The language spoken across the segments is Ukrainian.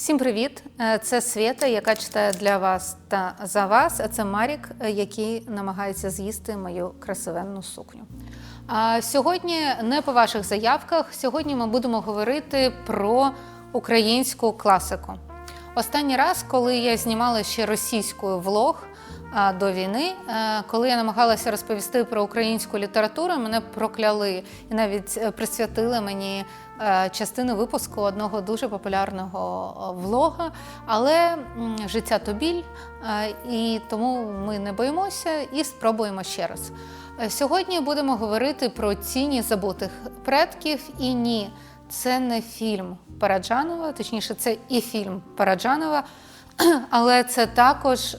Всім привіт! Е, Це Свєта, яка читає для вас та за вас. А це Марік, е, який намагається з'їсти мою красивенну сукню. А сьогодні не по ваших заявках. Сьогодні ми будемо говорити про українську класику. Останній раз, коли я знімала ще російською влог до війни, е, коли я намагалася розповісти про українську літературу, мене прокляли і навіть е, присвятили мені е, частину випуску одного дуже популярного влога. Але життя то біль, і тому ми не боїмося і спробуємо ще раз. Сьогодні будемо говорити про тіні забутих предків і ні. Це не фільм Параджанова, точніше, це і фільм Параджанова, але це також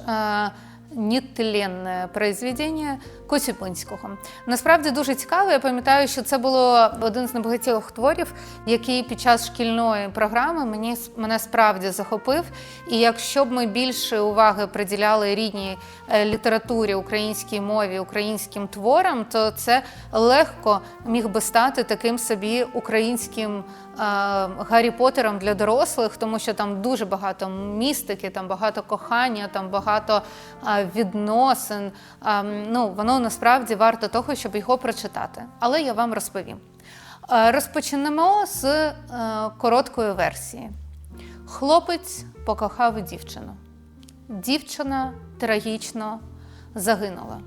е, нетленне произведення Коцюбинського. Насправді дуже цікаво. Я пам'ятаю, що це було один з небагатьох творів, який під час шкільної програми мені мене справді захопив. І якщо б ми більше уваги приділяли рідній е, літературі, українській мові, українським творам, то це легко міг би стати таким собі українським Гаррі Поттером для дорослих, тому що там дуже багато містики, там багато кохання, там багато е, відносин. Е, ну, воно насправді варто того, щоб його прочитати. Але я вам розповім. Е, Розпочнемо з е, короткої версії. Хлопець покохав дівчину. Дівчина трагічно загинула.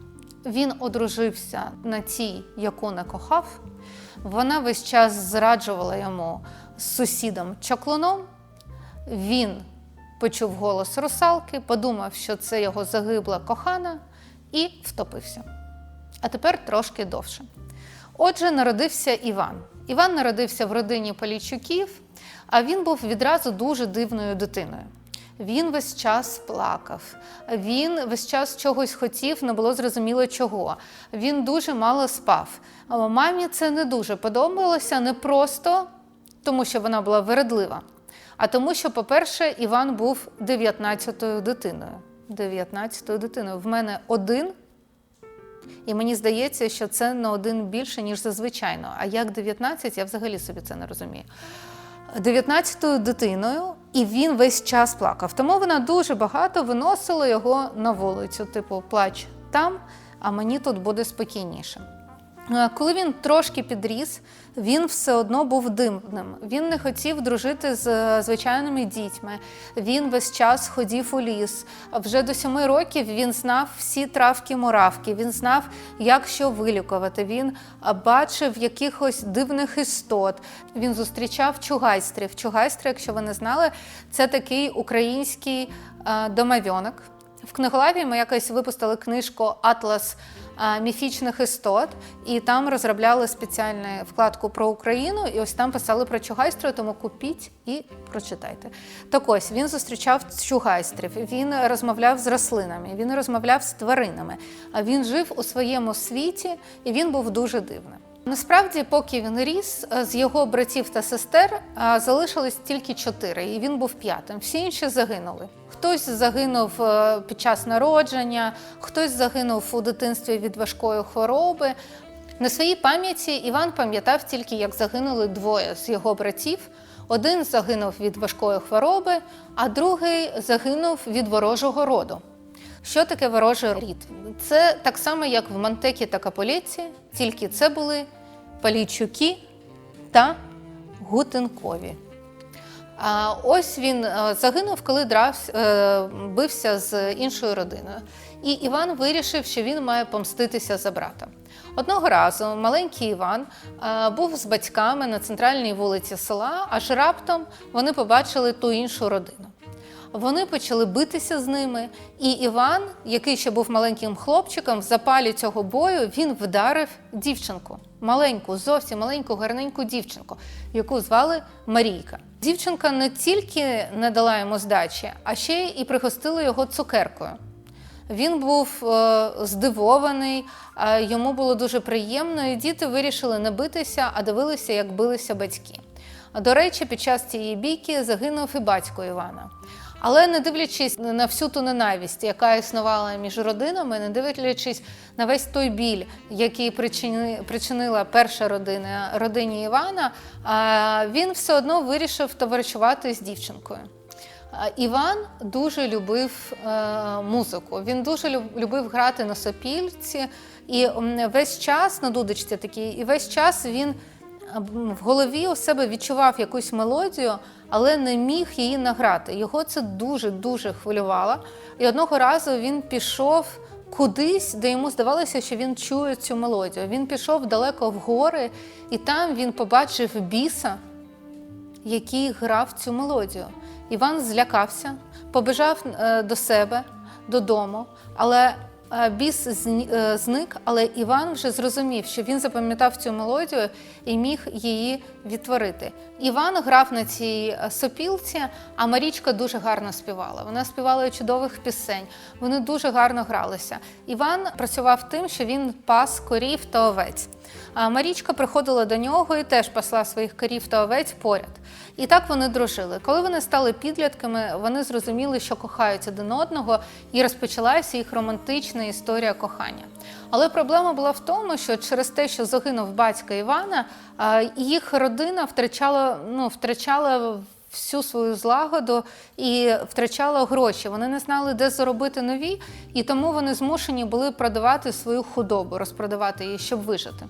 Він одружився на тій, яку не кохав. Вона весь час зраджувала йому з сусідом чаклуном. Він почув голос русалки, подумав, що це його загибла кохана, і втопився. А тепер трошки довше. Отже, народився Іван. Іван народився в родині Полійчуків, а він був відразу дуже дивною дитиною. Він весь час плакав, він весь час чогось хотів, не було зрозуміло чого. Він дуже мало спав. А Мамі це не дуже подобалося, не просто тому, що вона була вередлива, а тому, що, по-перше, Іван був 19-ю дитиною. 19-ю дитиною. В мене один і мені здається, що це на один більше, ніж зазвичайно. А як 19, я взагалі собі це не розумію. 19-ю дитиною, і він весь час плакав. Тому вона дуже багато виносила його на вулицю, типу, плач там, а мені тут буде спокійніше. Е, Коли він трошки підріс, він все одно був дивним. Він не хотів дружити з е, звичайними дітьми. Він весь час ходів у ліс. Вже до сьоми років він знав всі травки-муравки. Він знав, як що вилікувати. Він е, бачив якихось дивних істот. Він зустрічав чугайстрів. Чугайстри, якщо ви не знали, це такий український домовьонок. В книголаві ми якось випустили книжку Атлас міфічних істот, і там розробляли спеціальну вкладку про Україну, і ось там писали про чугайстру, тому купіть і прочитайте. Так ось він зустрічав чугайстрів, він розмовляв з рослинами, він розмовляв з тваринами. А він жив у своєму світі, і він був дуже дивним. Насправді, поки він ріс, е, з його братів та сестер е, залишилось тільки чотири, і він був п'ятим. Всі інші загинули. Хтось загинув е, під час народження, хтось загинув у дитинстві від важкої хвороби. На своїй пам'яті Іван пам'ятав тільки, як загинули двоє з його братів. Один загинув від важкої хвороби, а другий загинув від ворожого роду. Що таке ворожий рід? Це так само, як в Монтекі та Каполіці, тільки це були Палійчуки та Гутенкові. Ось він е, загинув, коли драв, е, бився з іншою родиною. І Іван вирішив, що він має помститися за брата. Одного разу маленький Іван е, був з батьками на центральній вулиці села, аж раптом вони побачили ту іншу родину. Вони почали битися з ними, і Іван, який ще був маленьким хлопчиком, в запалі цього бою він вдарив дівчинку, маленьку, зовсім маленьку, гарненьку дівчинку, яку звали Марійка. Дівчинка не тільки не дала йому здачі, а ще і пригостила його цукеркою. Він був е, здивований, йому було дуже приємно, і діти вирішили не битися, а дивилися, як билися батьки. До речі, під час цієї бійки загинув і батько Івана. Але не дивлячись на всю ту ненависть, яка існувала між родинами, не дивлячись на весь той біль, який причини, причинила перша родина родині Івана, він все одно вирішив товаришувати з дівчинкою. Іван дуже любив е, музику. Він дуже люб- любив грати на сопільці, і весь час на дудочці такій, і весь час він в голові у себе відчував якусь мелодію, але не міг її награти. Його це дуже дуже хвилювало. І одного разу він пішов кудись, де йому здавалося, що він чує цю мелодію. Він пішов далеко в гори, і там він побачив біса який грав цю мелодію. Іван злякався, побежав е, до себе додому, але біс е, зник, але Іван вже зрозумів, що він запам'ятав цю мелодію і міг її відтворити. Іван грав на цій е, сопілці, а Марічка дуже гарно співала. Вона співала чудових пісень, вони дуже гарно гралися. Іван працював тим, що він пас корів та овець. А Марічка приходила до нього і теж пасла своїх корів та овець поряд. І так вони дружили. Коли вони стали підлітками, вони зрозуміли, що кохають один одного, і розпочалася їх романтична історія кохання. Але проблема була в тому, що через те, що загинув батько Івана, їх родина втрачала, ну, втрачала всю свою злагоду і втрачала гроші. Вони не знали, де заробити нові, і тому вони змушені були продавати свою худобу, розпродавати її, щоб вижити.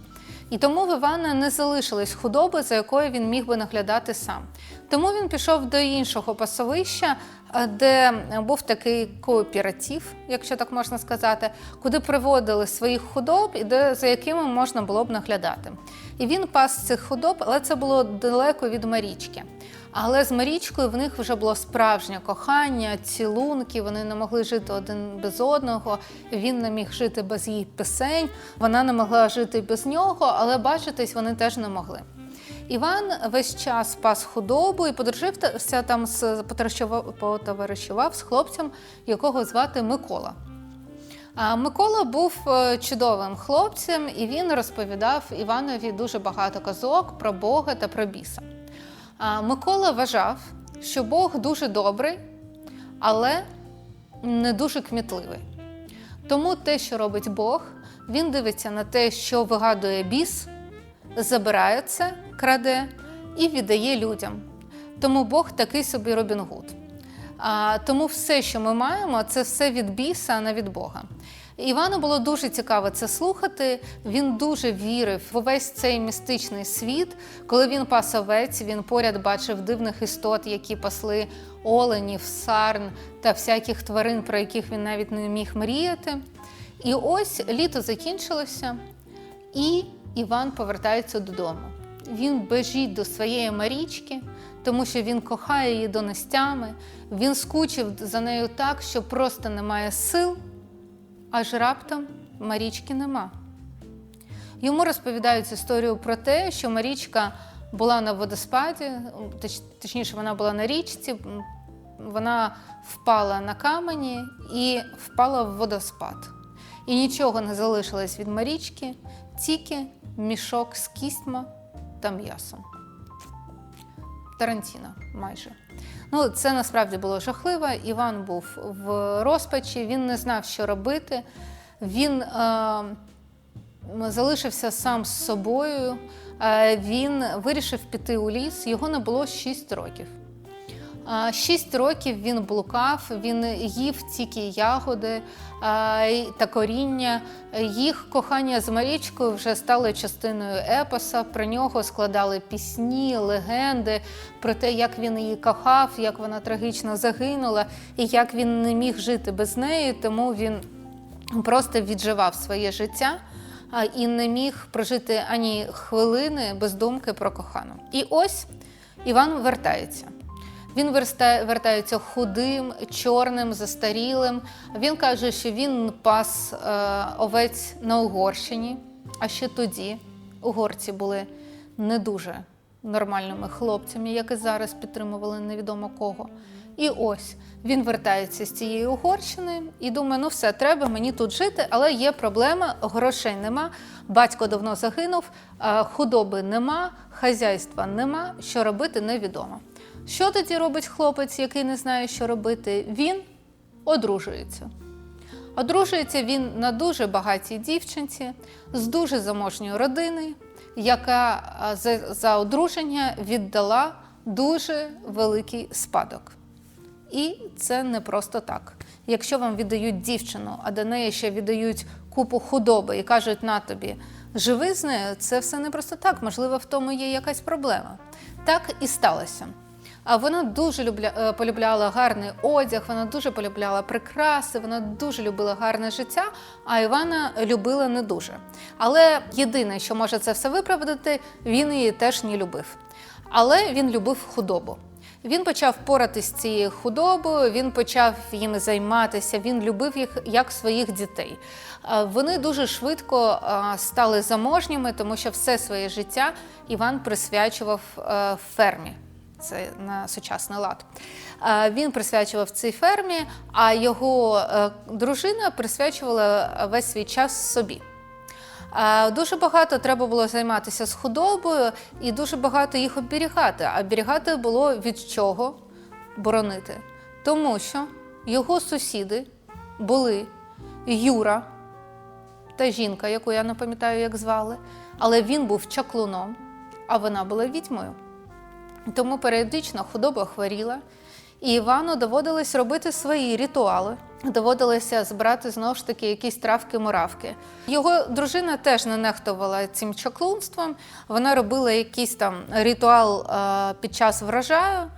І тому в Івана не залишилось худоби, за якою він міг би наглядати сам. Тому він пішов до іншого пасовища, е, де був такий кооператив, якщо так можна сказати, куди приводили своїх худоб і де, за якими можна було б наглядати. І він пас цих худоб, але це було далеко від Марічки. Але з Марічкою в них вже було справжнє кохання, цілунки. Вони не могли жити один без одного. Він не міг жити без її пісень, вона не могла жити без нього, але бачитись вони теж не могли. Іван весь час пас худобу і подружився там з потоваришував- з хлопцем, якого звати Микола. А Микола був е, чудовим хлопцем, і він розповідав Іванові дуже багато казок про Бога та про біса. Микола вважав, що Бог дуже добрий, але не дуже кмітливий. Тому те, що робить Бог, він дивиться на те, що вигадує біс, забирає це, краде і віддає людям. Тому Бог такий собі Робін Гуд. Тому все, що ми маємо, це все від біса, а не від Бога. Івану було дуже цікаво це слухати. Він дуже вірив в увесь цей містичний світ. Коли він пас овець, він поряд бачив дивних істот, які пасли оленів, сарн та всяких тварин, про яких він навіть не міг мріяти. І ось літо закінчилося, і Іван повертається додому. Він бежить до своєї Марічки, тому що він кохає її донестями. Він скучив за нею так, що просто немає сил, аж раптом Марічки нема. Йому розповідають історію про те, що Марічка була на водоспаді, точ- точніше, вона була на річці, вона впала на камені і впала в водоспад. І нічого не залишилось від Марічки, тільки мішок з кістьма та м'ясом. Тарантіно майже. Ну, це насправді було жахливо. Іван був в розпачі, він не знав, що робити. Він е, залишився сам з собою. Е, він вирішив піти у ліс. Його не було 6 років. Шість років він блукав, він їв тільки ягоди та коріння. Їх кохання з Марічкою вже стало частиною епоса. Про нього складали пісні, легенди про те, як він її кохав, як вона трагічно загинула, і як він не міг жити без неї, тому він просто відживав своє життя і не міг прожити ані хвилини без думки про кохану. І ось Іван вертається. Він вертається худим, чорним, застарілим. Він каже, що він пас е, овець на Угорщині, а ще тоді угорці були не дуже нормальними хлопцями, як і зараз підтримували невідомо кого. І ось він вертається з цієї Угорщини і думає: ну все, треба мені тут жити, але є проблема, грошей нема, батько давно загинув, худоби нема, хазяйства нема, що робити невідомо. Що тоді робить хлопець, який не знає, що робити? Він одружується. Одружується він на дуже багатій дівчинці з дуже заможньої родини, яка за, за одруження віддала дуже великий спадок. І це не просто так. Якщо вам віддають дівчину, а до неї ще віддають купу худоби і кажуть на тобі, живи з нею, це все не просто так. Можливо, в тому є якась проблема. Так і сталося. Вона дуже любля, е, полюбляла гарний одяг, вона дуже полюбляла прикраси, вона дуже любила гарне життя, а Івана любила не дуже. Але єдине, що може це все виправдати, він її теж не любив. Але він любив худобу. Він почав поратись з цією худобою, він почав їми займатися, він любив їх як своїх дітей. Вони дуже швидко стали заможніми, тому що все своє життя Іван присвячував е, фермі. Це на сучасний лад. Е, Він присвячував цій фермі, а його е, дружина присвячувала весь свій час собі. Е, Дуже багато треба було займатися з худобою і дуже багато їх оберігати. А оберігати було від чого боронити. Тому що його сусіди були Юра та жінка, яку я не пам'ятаю, як звали, але він був чаклуном, а вона була відьмою. Тому періодично худоба хворіла, і Івану доводилось робити свої ритуали. Доводилося збирати знову ж таки якісь травки-муравки. Його дружина теж не нехтувала цим чаклунством. Вона робила якийсь там ритуал е, під час врожаю,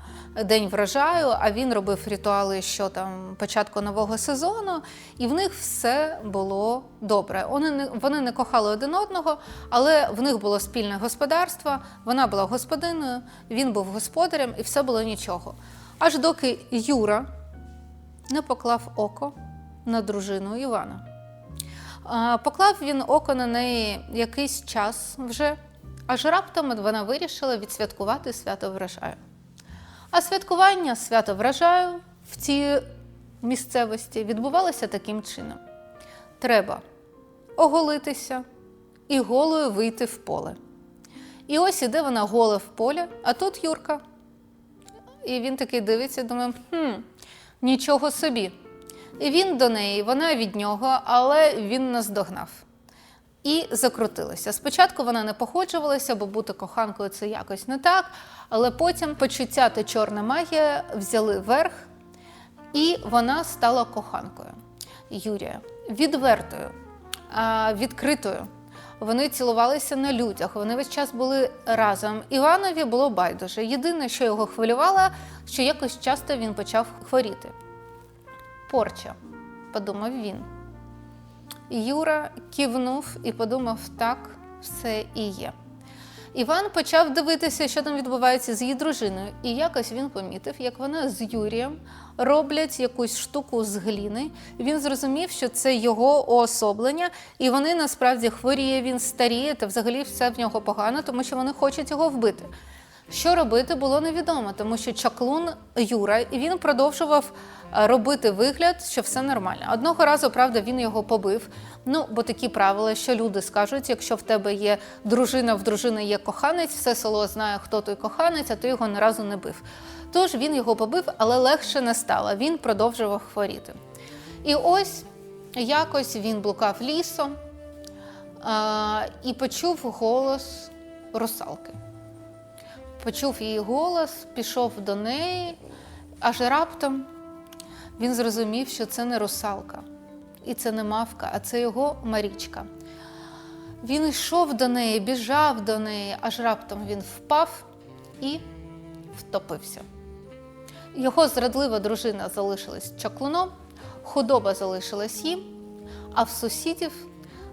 день врожаю, а він робив ритуали, що там початку нового сезону, і в них все було добре. Вони не вони не кохали один одного, але в них було спільне господарство. Вона була господиною, він був господарем, і все було нічого. Аж доки Юра не поклав око на дружину Івана. Поклав він око на неї якийсь час вже, аж раптом вона вирішила відсвяткувати свято врожаю. А святкування свято врожаю в цій місцевості відбувалося таким чином: треба оголитися і голою вийти в поле. І ось іде вона гола в поле, а тут Юрка. І він такий дивиться, думає, хм, нічого собі. І він до неї, вона від нього, але він наздогнав. І закрутилася. Спочатку вона не походжувалася, бо бути коханкою це якось не так. Але потім почуття та чорна магія взяли верх, і вона стала коханкою Юрія. Відвертою, відкритою. Вони цілувалися на людях, вони весь час були разом. Іванові було байдуже. Єдине, що його хвилювало, що якось часто він почав хворіти. Порча, подумав він. Юра кивнув і подумав, так, все і є. Іван почав дивитися, що там відбувається з її дружиною, і якось він помітив, як вона з Юрієм роблять якусь штуку з гліни. Він зрозумів, що це його уособлення, і вони насправді хворіє, він старіє, та взагалі все в нього погано, тому що вони хочуть його вбити. Що робити було невідомо, тому що чаклун Юра, він продовжував е, робити вигляд, що все нормально. Одного разу, правда, він його побив. Ну, бо такі правила, що люди скажуть, якщо в тебе є дружина, в дружини є коханець, все село знає, хто той коханець, а ти його ні разу не бив. Тож він його побив, але легше не стало. Він продовжував хворіти. І ось якось він блукав лісом а, і почув голос русалки почув її голос, пішов до неї, аж раптом він зрозумів, що це не русалка, і це не мавка, а це його Марічка. Він йшов до неї, біжав до неї, аж раптом він впав і втопився. Його зрадлива дружина залишилась чаклуном, худоба залишилась їм, а в сусідів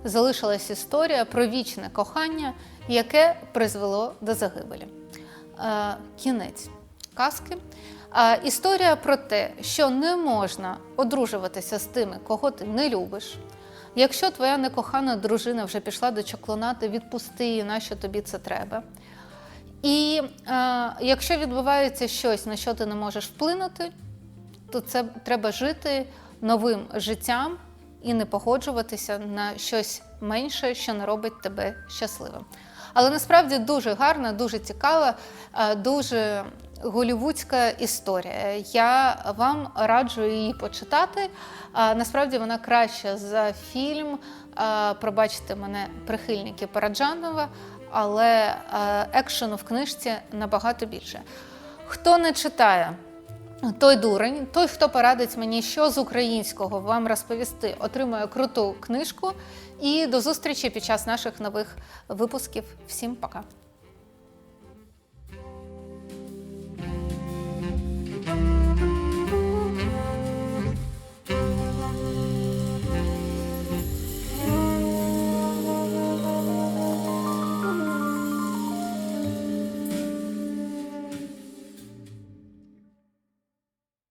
залишилась історія про вічне кохання, яке призвело до загибелі. Е, Кінець казки. Е, Історія про те, що не можна одружуватися з тими, кого ти не любиш. Якщо твоя некохана дружина вже пішла до чаклуна, ти відпусти її, нащо тобі це треба. І е, якщо відбувається щось, на що ти не можеш вплинути, то це треба жити новим життям і не погоджуватися на щось менше, що не робить тебе щасливим. Але насправді дуже гарна, дуже цікава, е, дуже голівудська історія. Я вам раджу її почитати. Е, Насправді вона краща за фільм. Е, Пробачте мене прихильники Параджанова, але екшену в книжці набагато більше. Хто не читає Той дурень, той, хто порадить мені, що з українського вам розповісти, отримує круту книжку. І до зустрічі під час наших нових випусків. Всім пока!